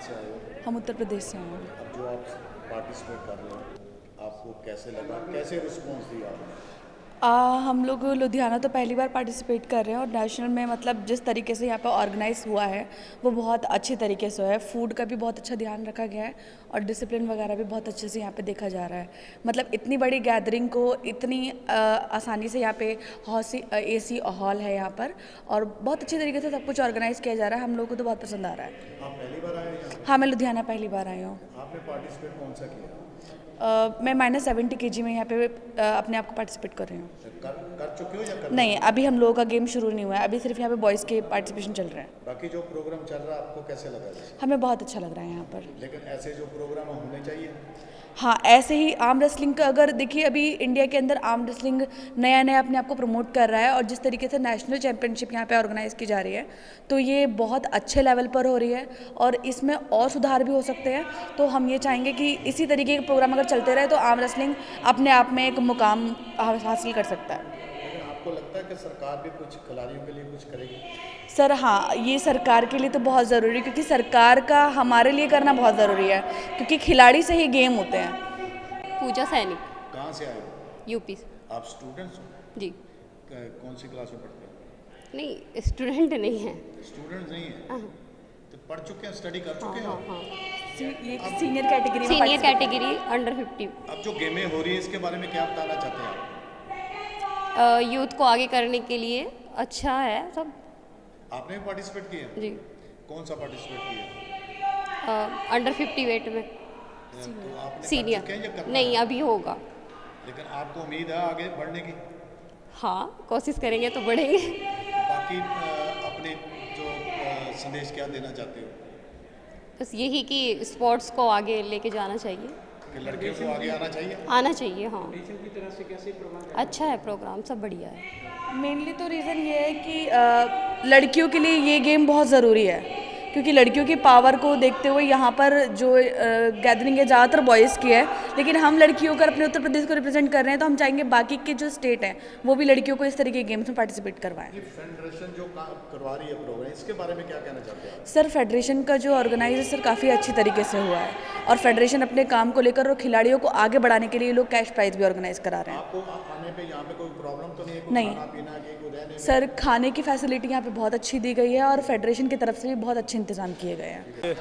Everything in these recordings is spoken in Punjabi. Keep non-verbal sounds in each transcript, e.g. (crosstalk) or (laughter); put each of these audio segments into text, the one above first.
से आए हो हम उत्तर प्रदेश से हैं अब जो आप पार्टिसिपेट कर रहे हो आपको कैसे लगा कैसे रिस्पॉन्स दिया आपने आ, हम लोग लुधियाना तो पहली बार पार्टिसिपेट कर रहे हैं और नेशनल में मतलब जिस तरीके से यहाँ पर ऑर्गेनाइज हुआ है वो बहुत अच्छे तरीके से है। फ़ूड का भी बहुत अच्छा ध्यान रखा गया है और डिसिप्लिन वगैरह भी बहुत अच्छे से यहाँ पे देखा जा रहा है। मतलब इतनी बड़ी गैदरिंग को इतनी आ, आसानी से यहाँ पे हॉसी ए सी हॉल है यहाँ पर और बहुत अच्छे तरीके से सब कुछ ऑर्गेनाइज किया जा रहा है। हम लोग को तो बहुत पसंद आ रहा है। हाँ मैं लुधियाना पहली बार आई हूँ। आपने पार्टिसिपेट कौन सा किया? Uh, मैं माइनस सेवेंटी के जी में यहाँ पे अ, अपने आप को पार्टिसिपेट कर रही हूँ। कर कर चुके हो या कर नहीं अभी हम लोगों का गेम शुरू नहीं हुआ है। अभी सिर्फ़ यहाँ पे बॉयज़ के पार्टिसिपेशन चल रहे हैं। बाकी जो प्रोग्राम चल रहा है आपको कैसे लगा? हमें बहुत अच्छा लग रहा है यहाँ पर। लेकिन ऐसे जो प्रोग्राम होने चाहिए। हाँ ऐसे ही आर्म रेसलिंग का अगर देखिए, अभी इंडिया के अंदर आर्म रेसलिंग नया नया अपने आप को प्रमोट कर रहा है और जिस तरीके से नेशनल चैंपियनशिप यहाँ पे ऑर्गेनाइज की जा रही है तो ये बहुत अच्छे लेवल पर हो रही है और इसमें और सुधार भी हो सकते हैं। तो हम ये चाहेंगे कि इसी तरीके के प्रोग्राम अगर चलते रहे तो आर्म रेसलिंग अपने आप में एक मुकाम हासिल कर सकता है। आपको लगता है कि सरकार भी कुछ खिलाड़ियों के लिए कुछ करेगी? सर हाँ ये सरकार के लिए तो बहुत ज़रूरी है क्योंकि सरकार का हमारे लिए करना बहुत ज़रूरी है क्योंकि खिलाड़ी से ही गेम होते हैं। पूजा सैनिक कहाँ से आए हो? यूपी आप स्टूडेंट्स हो? जी। कौन सी क्लास में पढ़ते हो? नहीं स्टूडेंट नहीं है। स्टूडेंट्स नहीं है? हाँ। तो पढ़ चुके हैं स्टडी कर हाँ चुके हैं? हाँ आप? हाँ। ये senior category senior category under fifty अब जो गेमें हो रही है इसके बारे में क्या बताना चाहते हैं आप? यूथ को आगे करने के लिए अच्छा है सब आपने भी पार्टिसिपेट किया जी। कौन सा पार्टिसिपेट किया अंडर फिफ्टी वेट में। तो सीनियर हैं नहीं है? अभी होगा। लेकिन आपको उम्मीद है आगे बढ़ने की? हाँ कोशिश करेंगे तो बढ़ेंगे। बाकी अपने जो संदेश क्या देना चाहते हो? बस यही कि स्पोर्ट्स को आगे लेके जाना चाहिए। कि लड़कियों को आगे आना चाहिए? आना चाहिए हाँ। अच्छा है प्रोग्राम सब बढ़िया है। मेनली तो रीज़न ये है कि लड़कियों के लिए ये गेम बहुत ज़रूरी है। क्योंकि लड़कियों की पावर को देखते हुए यहाँ पर जो गैदरिंग है ज़्यादातर बॉयज़ की है लेकिन हम लड़कियों का अपने उत्तर प्रदेश को रिप्रेजेंट कर रहे हैं तो हम चाहेंगे बाकी के जो स्टेट हैं वो भी लड़कियों को इस तरीके के गेम्स में पार्टिसिपेट करवाएँ। फेडरेशन जो करवा रही है प्रोग्राम इसके बारे में क्या कहना चाहते हैं सर फेडरेशन का जो ऑर्गेनाइज सर काफ़ी अच्छी तरीके से हुआ है। और फेडरेशन अपने काम को लेकर और खिलाड़ियों को आगे बढ़ाने के लिए लोग कैश प्राइज भी ऑर्गेनाइज करा रहे हैं। आपको आने पे पे कोई प्रॉब्लम तो नहीं है? सर खाने की फैसिलिटी यहाँ पे बहुत अच्छी दी गई है और फेडरेशन की तरफ़ से भी बहुत अच्छे इंतज़ाम किए गए हैं।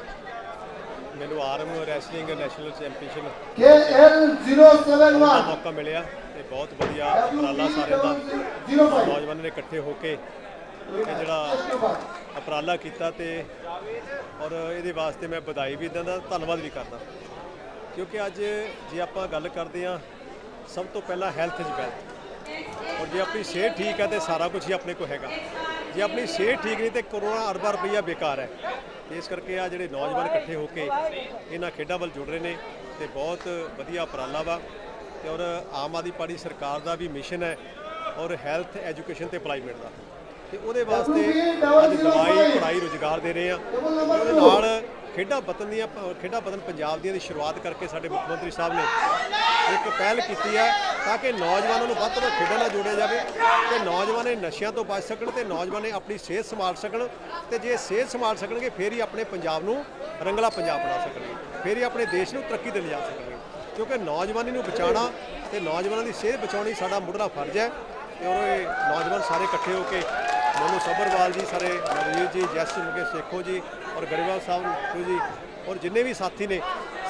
ਮੈਨੂੰ arm wrestling national championship KL 071 ਦਾ ਮੌਕਾ ਮਿਲਿਆ ਤੇ ਬਹੁਤ ਵਧੀਆ ਉਪਰਾਲਾ ਸਾਰਿਆਂ ਦਾ। ਨੌਜਵਾਨਾਂ ਨੇ ਇਕੱਠੇ ਹੋ ਕੇ ਇਹ ਜਿਹੜਾ ਉਪਰਾਲਾ ਕੀਤਾ ਤੇ ਔਰ ਇਹਦੇ ਵਾਸਤੇ ਮੈਂ ਵਧਾਈ ਵੀ ਦਿੰਦਾ ਧੰਨਵਾਦ ਵੀ ਕਰਦਾ। ਕਿਉਂਕਿ ਅੱਜ ਜੇ ਆਪਾਂ ਗੱਲ ਕਰਦੇ ਆ ਸਭ ਤੋਂ ਪਹਿਲਾਂ ਹੈਲਥ ਇਜ਼ ਵੈਲਥ ਔਰ ਜੇ ਆਪਣੀ ਸਿਹਤ ਠੀਕ ਹੈ ਤੇ ਸਾਰਾ ਕੁਝ ਹੀ ਆਪਣੇ ਕੋਲ ਹੈਗਾ। ਜੇ ਆਪਣੀ ਸਿਹਤ ਠੀਕ ਨਹੀਂ ਤੇ ਕਰੋੜਾਂ ਅਰਬਾਂ ਰੁਪਈਆ ਬੇਕਾਰ ਹੈ। ਇਸ ਕਰਕੇ ਆ ਜਿਹੜੇ ਨੌਜਵਾਨ ਇਕੱਠੇ ਹੋ ਕੇ ਇਹਨਾਂ ਖੇਡਾਂ ਵੱਲ ਜੁੜ ਰਹੇ ਨੇ ਤੇ ਬਹੁਤ ਵਧੀਆ ਉਪਰਾਲਾ ਵਾ ਤੇ ਔਰ ਆਮ ਆਦਮੀ ਪਾਰਟੀ ਸਰਕਾਰ ਦਾ ਵੀ ਮਿਸ਼ਨ ਹੈ ਔਰ ਹੈਲਥ ਐਜੂਕੇਸ਼ਨ ਤੇ ਅਪਲਾਈਮੈਂਟ ਦਾ। ਤੇ ਉਹਦੇ ਵਾਸਤੇ ਅੱਜ ਦਵਾਈ ਪੜ੍ਹਾਈ ਰੁਜ਼ਗਾਰ ਦੇ ਰਹੇ ਆ ਉਹਦੇ ਨਾਲ ਖੇਡਾਂ ਵਤਨ ਦੀਆਂ, ਖੇਡਾਂ ਵਤਨ ਪੰਜਾਬ ਦੀਆਂ ਦੀ ਸ਼ੁਰੂਆਤ ਕਰਕੇ ਸਾਡੇ ਮੁੱਖ ਮੰਤਰੀ ਸਾਹਿਬ ਨੇ ਇੱਕ ਪਹਿਲ ਕੀਤੀ ਹੈ ਤਾਂ ਕਿ ਨੌਜਵਾਨਾਂ ਨੂੰ ਵੱਧ ਤੋਂ ਵੱਧ ਖੇਡਾਂ ਨਾਲ ਜੋੜਿਆ ਜਾਵੇ ਤੇ ਨੌਜਵਾਨ ਇਹ ਨਸ਼ਿਆਂ ਤੋਂ ਬਚ ਸਕਣ ਤੇ ਨੌਜਵਾਨ ਇਹ ਆਪਣੀ ਸਿਹਤ ਸੰਭਾਲ ਸਕਣ ਤੇ ਜੇ ਸਿਹਤ ਸੰਭਾਲ ਸਕਣਗੇ, ਫਿਰ ਹੀ ਆਪਣੇ ਪੰਜਾਬ ਨੂੰ ਰੰਗਲਾ ਪੰਜਾਬ ਬਣਾ ਸਕਣਗੇ, ਫਿਰ ਹੀ ਆਪਣੇ ਦੇਸ਼ ਨੂੰ ਤਰੱਕੀ ਤੇ ਲਿਜਾ ਸਕਣਗੇ। ਕਿਉਂਕਿ ਨੌਜਵਾਨੀ ਨੂੰ ਬਚਾਉਣਾ ਤੇ ਨੌਜਵਾਨਾਂ ਦੀ ਸਿਹਤ ਬਚਾਉਣੀ ਸਾਡਾ ਮੁੱਢਲਾ ਫਰਜ਼ ਹੈ ਤੇ ਉਹ ਇਹ ਨੌਜਵਾਨ ਸਾਰੇ ਇਕੱਠੇ ਹੋ ਕੇ ਮੋਨੂ ਸੱਭਰਵਾਲ ਜੀ, ਸਾਰੇ ਨਵਜੀਤ ਜੀ, ਜੈਸ ਮੁਕੇ ਸੇਖੋ ਜੀ ਔਰ ਗਰੇਵਾਲ ਸਾਹਿਬ ਜੀ ਔਰ ਜਿੰਨੇ ਵੀ ਸਾਥੀ ਨੇ,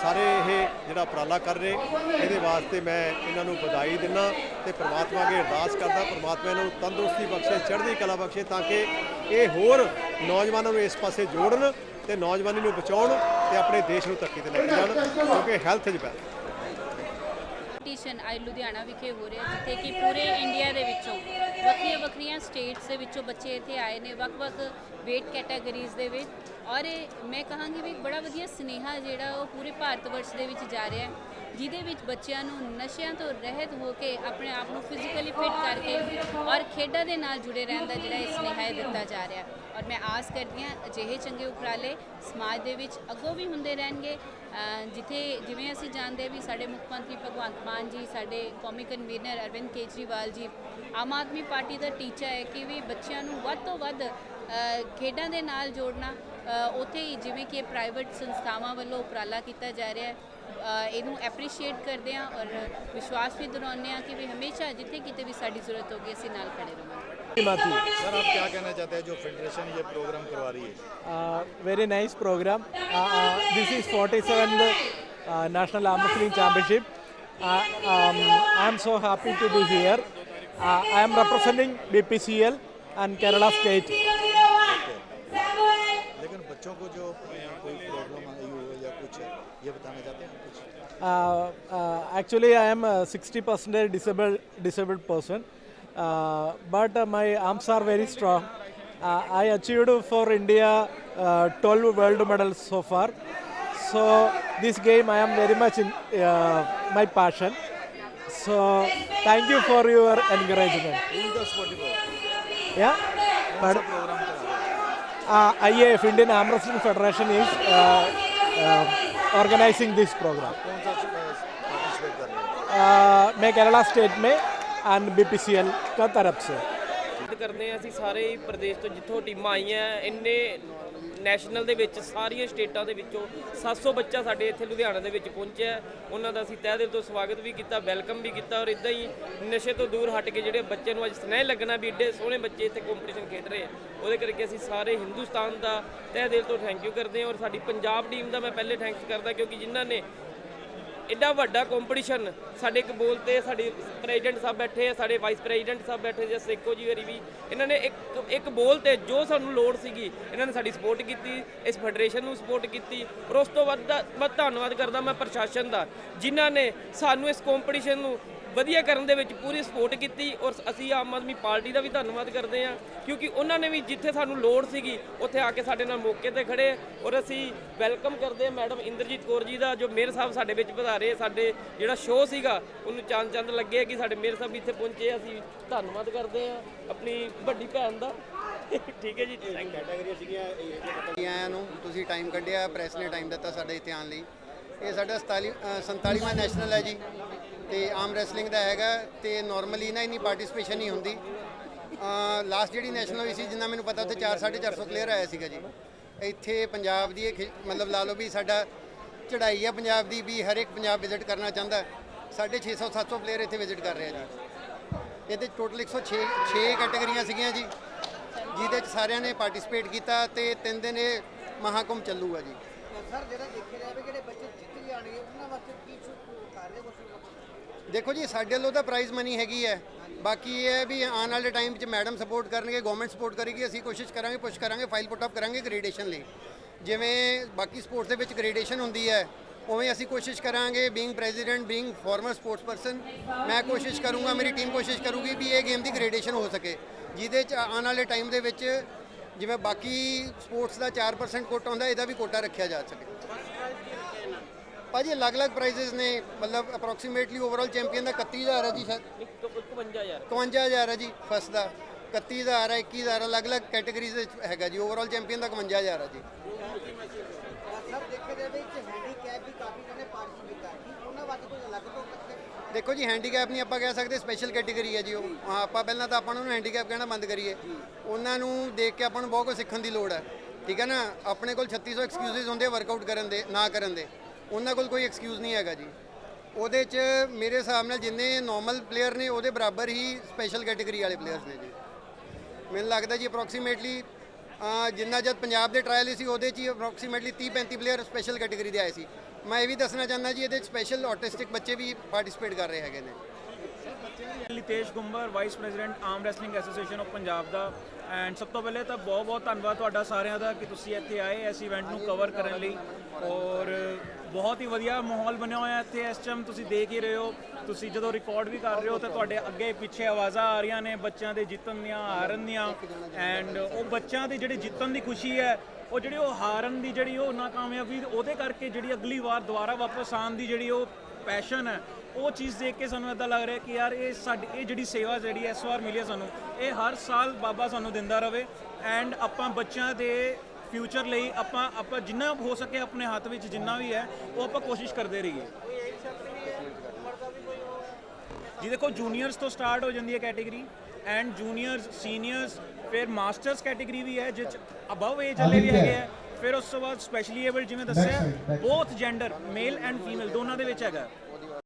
ਸਾਰੇ ਇਹ ਜਿਹੜਾ ਉਪਰਾਲਾ ਕਰ ਰਹੇ, ਇਹਦੇ ਵਾਸਤੇ ਮੈਂ ਇਹਨਾਂ ਨੂੰ ਵਧਾਈ ਦਿੰਦਾ ਤੇ ਪ੍ਰਮਾਤਮਾ ਅੱਗੇ ਅਰਦਾਸ ਕਰਦਾ, ਪ੍ਰਮਾਤਮਾ ਇਹਨਾਂ ਨੂੰ ਤੰਦਰੁਸਤੀ ਬਖਸ਼ੇ, ਚੜ੍ਹਦੀ ਕਲਾ ਬਖਸ਼ੇ ਤਾਂ ਕਿ ਇਹ ਹੋਰ ਨੌਜਵਾਨਾਂ ਨੂੰ ਇਸ ਪਾਸੇ ਜੋੜਨ ਤੇ ਨੌਜਵਾਨੀ ਨੂੰ ਬਚਾਉਣ ਤੇ ਆਪਣੇ ਦੇਸ਼ ਨੂੰ ਤਰੱਕੀ ਤੇ ਲੈ ਕੇ ਜਾਣ ਕਿਉਂਕਿ ਹੈਲਥ ਇਜ਼ ਵੈਲਥ ਕੰਪੀਟੀਸ਼ਨ ਆਈ ਲੁਧਿਆਣਾ ਵਿਖੇ ਹੋ ਰਿਹਾ ਜਿੱਥੇ ਕਿ ਪੂਰੇ ਇੰਡੀਆ ਦੇ ਵਿੱਚੋਂ ਵੱਖਰੀਆਂ ਵੱਖਰੀਆਂ ਸਟੇਟਸ ਦੇ ਵਿੱਚੋਂ ਬੱਚੇ ਇੱਥੇ ਆਏ ਨੇ ਵੱਖ-ਵੱਖ weight ਕੈਟਾਗਰੀਜ਼ ਦੇ ਵਿੱਚ। ਔਰ ਇਹ ਮੈਂ ਕਹਾਂਗੀ ਵੀ ਬੜਾ ਵਧੀਆ ਸੁਨੇਹਾ ਜਿਹੜਾ ਉਹ ਪੂਰੇ ਭਾਰਤ ਵਰਸ਼ ਦੇ ਵਿੱਚ ਜਾ ਰਿਹਾ ਹੈ। ਜਿਹਦੇ ਵਿੱਚ ਬੱਚਿਆਂ ਨੂੰ ਨਸ਼ਿਆਂ ਤੋਂ ਰਹਿਤ ਹੋ ਕੇ ਆਪਣੇ ਆਪ ਨੂੰ ਫਿਜ਼ੀਕਲੀ ਫਿਟ ਕਰਕੇ ਔਰ ਖੇਡਾਂ ਦੇ ਨਾਲ ਜੁੜੇ ਰਹਿਣ ਦਾ ਜਿਹੜਾ ਇਹ ਸੁਨੇਹਾ ਦਿੱਤਾ ਜਾ ਰਿਹਾ। ਔਰ ਮੈਂ ਆਸ ਕਰਦੀ ਹਾਂ ਅਜਿਹੇ ਚੰਗੇ ਉਪਰਾਲੇ ਸਮਾਜ ਦੇ ਵਿੱਚ ਅੱਗੋਂ ਵੀ ਹੁੰਦੇ ਰਹਿਣਗੇ। ਜਿੱਥੇ ਜਿਵੇਂ ਅਸੀਂ ਜਾਣਦੇ ਵੀ ਸਾਡੇ ਮੁੱਖ ਮੰਤਰੀ ਭਗਵੰਤ ਮਾਨ ਜੀ, ਸਾਡੇ ਕੌਮੀ ਕਨਵੀਨਰ ਅਰਵਿੰਦ ਕੇਜਰੀਵਾਲ ਜੀ, ਆਮ ਆਦਮੀ ਪਾਰਟੀ ਦਾ ਟੀਚਾ ਹੈ ਕਿ ਵੀ ਬੱਚਿਆਂ ਨੂੰ ਵੱਧ ਤੋਂ ਵੱਧ ਖੇਡਾਂ ਦੇ ਨਾਲ ਜੋੜਨਾ ਉੱਥੇ ਹੀ ਜਿਵੇਂ ਕਿ ਪ੍ਰਾਈਵੇਟ ਸੰਸਥਾਵਾਂ ਵੱਲੋਂ ਉਪਰਾਲਾ ਕੀਤਾ ਜਾ ਰਿਹਾ ਹੈ ਅ, ਇਹਨੂੰ ਐਪਰੀਸ਼ੀਏਟ ਕਰਦੇ ਹਾਂ ਔਰ ਵਿਸ਼ਵਾਸ ਵੀ ਦਿਲਾਉਂਦੇ ਹਾਂ ਕਿ ਵੀ ਹਮੇਸ਼ਾ ਜਿੱਥੇ ਕਿਤੇ ਵੀ ਸਾਡੀ ਜ਼ਰੂਰਤ ਹੋਗੀ ਅਸੀਂ ਨਾਲ ਖੜੇ ਰਹਾਂਗੇ सर आप क्या कहना चाहते हैं जो फेडरेशन ये प्रोग्राम करवा रही है Uh, very nice program. Uh, uh, this is 47th uh, National Arm Wrestling Championship. Uh, um, I am so happy to be here. Uh, I am representing BPCL कुछ है ये बताना चाहते हैं कुछ Uh, uh, actually, I am a 60% disabled disabled person, uh, but uh, my arms are very strong. Uh, I achieved for India uh, 12 world medals so far. So this game I am very much in uh, my passion. So thank you for your encouragement. In the sportive Yeah, but program करा रहे हैं uh, IAF Indian Arm Wrestling Federation is uh, uh, organizing this program. कौन सा पार्टिसिपेट कर रहे हैं Uh, मैं केरला स्टेट में एंड बीपीसीएल का तरफ से ਉਮੀਦ ਕਰਦੇ ਹਾਂ ਅਸੀਂ ਸਾਰੇ ਹੀ ਪ੍ਰਦੇਸ਼ ਤੋਂ ਜਿੱਥੋਂ ਟੀਮਾਂ ਆਈਆਂ ਇੰਨੇ ਨੈਸ਼ਨਲ ਦੇ ਵਿੱਚ ਸਾਰੀਆਂ ਸਟੇਟਾਂ ਦੇ ਵਿੱਚੋਂ 700 ਬੱਚਾ ਸਾਡੇ ਇੱਥੇ ਲੁਧਿਆਣਾ ਦੇ ਵਿੱਚ ਪਹੁੰਚਿਆ ਉਹਨਾਂ ਦਾ ਅਸੀਂ ਤਹਿ ਦਿਲ ਤੋਂ ਸਵਾਗਤ ਵੀ ਕੀਤਾ, ਵੈਲਕਮ ਵੀ ਕੀਤਾ ਔਰ ਇਦਾਂ ਹੀ ਨਸ਼ੇ ਤੋਂ ਦੂਰ ਹਟ ਕੇ ਜਿਹੜੇ ਬੱਚੇ ਨੂੰ ਅੱਜ ਸਨੇਹ ਲੱਗਣਾ ਵੀ ਏਡੇ ਸੋਹਣੇ ਬੱਚੇ ਇੱਥੇ ਕੰਪੀਟੀਸ਼ਨ ਖੇਡ ਰਹੇ ਆ। ਉਹਦੇ ਕਰਕੇ ਅਸੀਂ ਸਾਰੇ ਹਿੰਦੁਸਤਾਨ ਦਾ ਤਹਿ ਦਿਲ ਤੋਂ ਥੈਂਕ ਯੂ ਕਰਦੇ ਹਾਂ ਔਰ ਸਾਡੀ ਪੰਜਾਬ ਟੀਮ ਦਾ ਮੈਂ ਪਹਿਲੇ ਥੈਂਕਸ ਕਰਦਾ ਕਿਉਂਕਿ ਜਿਨ੍ਹਾਂ ਨੇ ਐਡਾ ਵੱਡਾ ਕੰਪੀਟੀਸ਼ਨ ਸਾਡੇ ਇੱਕ ਬੋਲ ਤੇ, ਸਾਡੇ ਪ੍ਰੈਜ਼ੀਡੈਂਟ ਸਾਹਿਬ ਬੈਠੇ ਆ, ਸਾਡੇ ਵਾਈਸ ਪ੍ਰੈਜ਼ੀਡੈਂਟ ਸਾਹਿਬ ਬੈਠੇ ਜਾਂ ਸੇਕੋ ਜੀ ਵਰੀ ਵੀ। ਇਹਨਾਂ ਨੇ ਇੱਕ ਇੱਕ ਬੋਲ ਤੇ ਜੋ ਸਾਨੂੰ ਲੋੜ ਸੀਗੀ, ਇਹਨਾਂ ਨੇ ਸਾਡੀ ਸਪੋਰਟ ਕੀਤੀ, ਇਸ ਫੈਡਰੇਸ਼ਨ ਨੂੰ ਸਪੋਰਟ ਕੀਤੀ। ਔਰ ਉਸ ਤੋਂ ਵੱਧ ਮੈਂ ਧੰਨਵਾਦ ਕਰਦਾ ਮੈਂ ਪ੍ਰਸ਼ਾਸਨ ਦਾ, ਜਿਨ੍ਹਾਂ ਨੇ ਸਾਨੂੰ ਇਸ ਕੰਪੀਟੀਸ਼ਨ ਨੂੰ ਵਧੀਆ ਕਰਨ ਦੇ ਵਿੱਚ ਪੂਰੀ ਸਪੋਰਟ ਕੀਤੀ ਔਰ ਅਸੀਂ ਆਮ ਆਦਮੀ ਪਾਰਟੀ ਦਾ ਵੀ ਧੰਨਵਾਦ ਕਰਦੇ ਹਾਂ, ਕਿਉਂਕਿ ਉਹਨਾਂ ਨੇ ਵੀ ਜਿੱਥੇ ਸਾਨੂੰ ਲੋੜ ਸੀਗੀ, ਉੱਥੇ ਆ ਕੇ ਸਾਡੇ ਨਾਲ ਮੌਕੇ ਤੇ ਖੜੇ ਔਰ ਅਸੀਂ ਵੈਲਕਮ ਕਰਦੇ ਹਾਂ ਮੈਡਮ ਇੰਦਰਜੀਤ ਕੌਰ ਜੀ ਦਾ, ਜੋ ਮੇਅਰ ਸਾਹਿਬ ਸਾਡੇ ਵਿੱਚ ਵਧਾਰੇ ਸਾਡੇ ਜਿਹੜਾ ਸ਼ੋਅ ਸੀਗਾ, ਉਹਨੂੰ ਚੰਦ ਚੰਦ ਲੱਗੇ ਕਿ ਸਾਡੇ ਮੇਅਰ ਸਾਹਿਬ ਇੱਥੇ ਪਹੁੰਚੇ, ਅਸੀਂ ਧੰਨਵਾਦ ਕਰਦੇ ਹਾਂ ਆਪਣੀ ਵੱਡੀ ਭੈਣ ਦਾ। (laughs) ਠੀਕ ਹੈ ਜੀ। ਥੈਂਕ ਯੂ ਆਇਆਂ ਨੂੰ, ਤੁਸੀਂ ਟਾਈਮ ਕੱਢਿਆ ਪ੍ਰੈਸ ਨੇ ਟਾਈਮ ਦਿੱਤਾ ਸਾਡੇ ਇੱਥੇ ਆਉਣ ਲਈ। ਇਹ ਸਾਡਾ 47 ਅ, 47ਵਾਂ ਨੈਸ਼ਨਲ ਹੈ ਜੀ। ਤੇ ਆਮ ਰੈਸਲਿੰਗ ਦਾ ਹੈਗਾ ਤੇ ਨਾਰਮਲੀ ਨਾ ਇੰਨੀ ਪਾਰਟਿਸਿਪੇਸ਼ਨ ਨਹੀਂ ਹੁੰਦੀ। ਲਾਸਟ ਜਿਹੜੀ ਨੈਸ਼ਨਲ ਹੋਈ ਸੀ ਜਿੰਨਾ ਮੈਨੂੰ ਪਤਾ ਉੱਥੇ 4 450 ਪਲੇਅਰ ਆਇਆ ਸੀਗਾ ਜੀ। ਇੱਥੇ ਪੰਜਾਬ ਦੀ ਇਹ ਖੇ- ਮਤਲਬ ਲਾ ਲਓ ਵੀ ਸਾਡਾ ਚੜ੍ਹਾਈ ਆ ਪੰਜਾਬ ਦੀ ਵੀ ਹਰ ਇੱਕ ਪੰਜਾਬ ਵਿਜ਼ਿਟ ਕਰਨਾ ਚਾਹੁੰਦਾ। ਸਾਢੇ 600 700 ਪਲੇਅਰ ਇੱਥੇ ਵਿਜ਼ਿਟ ਕਰ ਰਹੇ ਆ ਜੀ। ਇਹਦੇ ਟੋਟਲ 106 6 ਕੈਟਾਗਰੀਆਂ ਸੀਗੀਆਂ ਜੀ ਜਿਹਦੇ ਚ ਸਾਰਿਆਂ ਨੇ ਪਾਰਟਿਸਿਪੇਟ ਕੀਤਾ ਤੇ ਤਿੰਨ ਦਿਨ ਇਹ ਮਹਾਕੁੰਭ ਚੱਲੂਗਾ ਜੀ। ਸਰ ਜਿਹੜਾ ਦੇਖਿਆ ਜਾਵੇ ਜਿਹੜੇ ਬੱਚੇ ਜਿੱਤ ਜਾਣਗੇ ਉਹਨਾਂ ਵਾਸਤੇ ਕੀ ਕਰ ਰਹੇ ਕੁਝ ਦੇਖੋ ਜੀ ਸਾਡੇ ਵੱਲੋਂ ਤਾਂ ਪ੍ਰਾਈਜ਼ ਮਨੀ ਹੈਗੀ ਹੈ। ਬਾਕੀ ਇਹ ਹੈ ਵੀ ਆਉਣ ਵਾਲੇ ਟਾਈਮ 'ਚ ਮੈਡਮ ਸਪੋਰਟ ਕਰਨਗੇ ਗਵਰਨਮੈਂਟ ਸਪੋਰਟ ਕਰੇਗੀ ਅਸੀਂ ਕੋਸ਼ਿਸ਼ ਕਰਾਂਗੇ ਪੁਸ਼ ਕਰਾਂਗੇ ਫਾਈਲ ਪੁੱਟ ਅਪ ਕਰਾਂਗੇ ਗ੍ਰੇਡੇਸ਼ਨ ਲਈ। ਜਿਵੇਂ ਬਾਕੀ ਸਪੋਰਟਸ ਦੇ ਵਿੱਚ ਗ੍ਰੇਡੇਸ਼ਨ ਹੁੰਦੀ ਹੈ ਉਵੇਂ ਅਸੀਂ ਕੋਸ਼ਿਸ਼ ਕਰਾਂਗੇ being president being former sports person ਮੈਂ ਕੋਸ਼ਿਸ਼ ਕਰੂੰਗਾ ਮੇਰੀ ਟੀਮ ਕੋਸ਼ਿਸ਼ ਕਰੂਗੀ ਵੀ ਇਹ ਗੇਮ ਦੀ ਗ੍ਰੇਡੇਸ਼ਨ ਹੋ ਸਕੇ। ਜਿਹਦੇ 'ਚ ਆਉਣ ਵਾਲੇ ਟਾਈਮ ਦੇ ਵਿੱਚ ਜਿਵੇਂ ਬਾਕੀ ਸਪੋਰਟਸ ਦਾ 4% ਕੋਟਾ ਹੁੰਦਾ ਇਹਦਾ ਵੀ ਕੋਟਾ ਰੱਖਿਆ ਜਾ ਸਕੇ। ਭਾਜੀ ਅਲੱਗ-ਅਲੱਗ ਪ੍ਰਾਈਜ਼ਸ ਨੇ ਮਤਲਬ ਅਪਰੋਕਸੀਮੇਟਲੀ ਓਵਰਆਲ ਚੈਂਪੀਅਨ ਦਾ 31000 ਹੈ ਜੀ ਸ਼ਾਇਦ। 51000 51000 ਹੈ ਜੀ ਫਸਟ ਦਾ। 31000 ਹੈ 21000 ਅਲੱਗ-ਅਲੱਗ ਕੈਟਾਗਰੀਜ਼ ਵਿੱਚ ਹੈਗਾ ਜੀ। ਓਵਰਆਲ ਚੈਂਪੀਅਨ ਦਾ 51000 ਹੈ ਜੀ। ਸਰ ਦੇਖਿਆ ਜਾਵੇ ਇੱਕ ਹੈਂਡੀਕੈਪ ਵੀ ਕਾਫੀ ਜਣੇ ਪਾਰਟਿਸਿਪੇਟ ਕਰ ਕੀ ਉਹਨਾਂ ਵਾਸਤੇ ਕੋਈ ਅਲੱਗ ਤੋਂ ਦੇਖੋ ਜੀ ਹੈਂਡੀਕੈਪ ਨਹੀਂ ਆਪਾਂ ਕਹਿ ਸਕਦੇ ਸਪੈਸ਼ਲ ਕੈਟਾਗਰੀ ਹੈ ਜੀ ਉਹ। ਹਾਂ ਆਪਾਂ ਪਹਿਲਾਂ ਤਾਂ ਆਪਾਂ ਨੂੰ ਹੈਂਡੀਕੈਪ ਕਹਿਣਾ ਬੰਦ ਕਰੀਏ। ਉਹਨਾਂ ਨੂੰ ਦੇਖ ਕੇ ਆਪਾਂ ਨੂੰ ਬਹੁਤ ਕੁਝ ਸਿੱਖਣ ਦੀ ਲੋੜ ਹੈ। ਠੀਕ ਹੈ ਨਾ? ਆਪਣੇ ਕੋਲ 3600 ਐਕਸਕਿਊਜ਼ਸ ਹੁੰਦੇ ਵਰਕਆਊਟ ਕਰਨ ਦੇ ਨਾ ਕਰਨ ਦੇ। ਉਹਨਾਂ ਕੋਲ ਕੋਈ ਐਕਸਕਿਊਜ਼ ਨਹੀਂ ਹੈਗਾ ਜੀ। ਉਹਦੇ 'ਚ ਮੇਰੇ ਹਿਸਾਬ ਨਾਲ ਜਿੰਨੇ ਨਾਰਮਲ ਪਲੇਅਰ ਨੇ, ਉਹਦੇ ਬਰਾਬਰ ਹੀ ਸਪੈਸ਼ਲ ਕੈਟਾਗਰੀ ਵਾਲੇ ਪਲੇਅਰਸ ਨੇ ਜੀ। ਮੈਨੂੰ ਲੱਗਦਾ ਜੀ ਅਪਰੋਕਸੀਮੇਟਲੀ ਜਿੰਨਾ ਜਦ ਪੰਜਾਬ ਦੇ ਟ੍ਰਾਇਲ ਸੀ, ਉਹਦੇ 'ਚ ਹੀ ਅਪਰੋਕਸੀਮੇਟਲੀ 30 35 ਪਲੇਅਰ ਸਪੈਸ਼ਲ ਕੈਟਾਗਰੀ ਦੇ ਆਏ ਸੀ। ਮੈਂ ਇਹ ਵੀ ਦੱਸਣਾ ਚਾਹੁੰਦਾ ਜੀ, ਇਹਦੇ 'ਚ ਸਪੈਸ਼ਲ ਆਟਿਸਟਿਕ ਬੱਚੇ ਵੀ ਪਾਰਟਿਸਿਪੇਟ ਕਰ ਰਹੇ ਹੈਗੇ ਨੇ। Litesh Gumber vice president arm wrestling association of Punjab the. And ਸਭ ਤੋਂ ਪਹਿਲੇ ਤਾਂ ਬਹੁਤ ਬਹੁਤ ਧੰਨਵਾਦ ਤੁਹਾਡਾ ਸਾਰਿਆਂ ਦਾ ਕਿ ਤੁਸੀਂ ਇੱਥੇ ਆਏ ਇਸ ਇਵੈਂਟ ਨੂੰ ਕਵਰ ਕਰਨ ਲਈ। ਔਰ ਬਹੁਤ ਹੀ ਵਧੀਆ ਮਾਹੌਲ ਬਣਿਆ ਹੋਇਆ ਇੱਥੇ। ਇਸ ਟਾਈਮ ਤੁਸੀਂ ਦੇਖ ਹੀ ਰਹੇ ਹੋ। ਤੁਸੀਂ ਜਦੋਂ ਰਿਕਾਰਡ ਵੀ ਕਰ ਰਹੇ ਹੋ ਤਾਂ ਤੁਹਾਡੇ ਅੱਗੇ ਪਿੱਛੇ ਆਵਾਜ਼ਾਂ ਆ ਰਹੀਆਂ ਨੇ ਬੱਚਿਆਂ ਦੇ ਜਿੱਤਣ ਦੀਆਂ, ਹਾਰਨ ਦੀਆਂ। ਐਂਡ ਉਹ ਬੱਚਿਆਂ ਦੀ ਜਿਹੜੀ ਜਿੱਤਣ ਦੀ ਖੁਸ਼ੀ ਹੈ, ਉਹ ਜਿਹੜੀ ਉਹ ਹਾਰਨ ਦੀ ਜਿਹੜੀ ਉਹ ਨਾਕਾਮਯਾਬੀ ਉਹਦੇ ਕਰਕੇ ਜਿਹੜੀ ਅਗਲੀ ਵਾਰ ਦੁਬਾਰਾ ਵਾਪਸ ਆਉਣ ਦੀ ਜਿਹੜੀ ਉਹ ਪੈਸ਼ਨ ਹੈ ਉਹ ਚੀਜ਼ ਦੇਖ ਕੇ ਸਾਨੂੰ ਇਦਾਂ ਲੱਗ ਰਿਹਾ ਕਿ ਯਾਰ ਇਹ ਸਾਡੀ ਇਹ ਜਿਹੜੀ ਸੇਵਾ ਜਿਹੜੀ ਇਸ ਵਾਰ ਮਿਲੀ ਹੈ ਸਾਨੂੰ ਇਹ ਹਰ ਸਾਲ ਬਾਬਾ ਸਾਨੂੰ ਦਿੰਦਾ ਰਵੇ ਐਂਡ ਆਪਾਂ ਬੱਚਿਆਂ ਦੇ ਫਿਊਚਰ ਲਈ ਆਪਾਂ ਆਪਾਂ ਜਿੰਨਾ ਹੋ ਸਕੇ ਆਪਣੇ ਹੱਥ ਵਿੱਚ ਜਿੰਨਾ ਵੀ ਹੈ ਉਹ ਆਪਾਂ ਕੋਸ਼ਿਸ਼ ਕਰਦੇ ਰਹੀਏ। ਜੀ ਦੇਖੋ ਜੂਨੀਅਰਸ ਤੋਂ ਸਟਾਰਟ ਹੋ ਜਾਂਦੀ ਹੈ ਕੈਟਾਗਰੀ ਐਂਡ ਜੂਨੀਅਰਸ ਸੀਨੀਅਰਸ ਫਿਰ ਮਾਸਟਰਸ ਕੈਟਾਗਰੀ ਵੀ ਹੈ ਜਿਸ ਅਬਵ ਏਜ ਵਾਲੇ ਵੀ ਹੈਗੇ ਆ ਫਿਰ ਉਸ ਤੋਂ ਬਾਅਦ ਸਪੈਸ਼ਲੀ ਏਬਲ ਜਿਵੇਂ ਦੱਸਿਆ both gender male and female ਦੋਨਾਂ ਦੇ ਵਿੱਚ ਹੈਗਾ।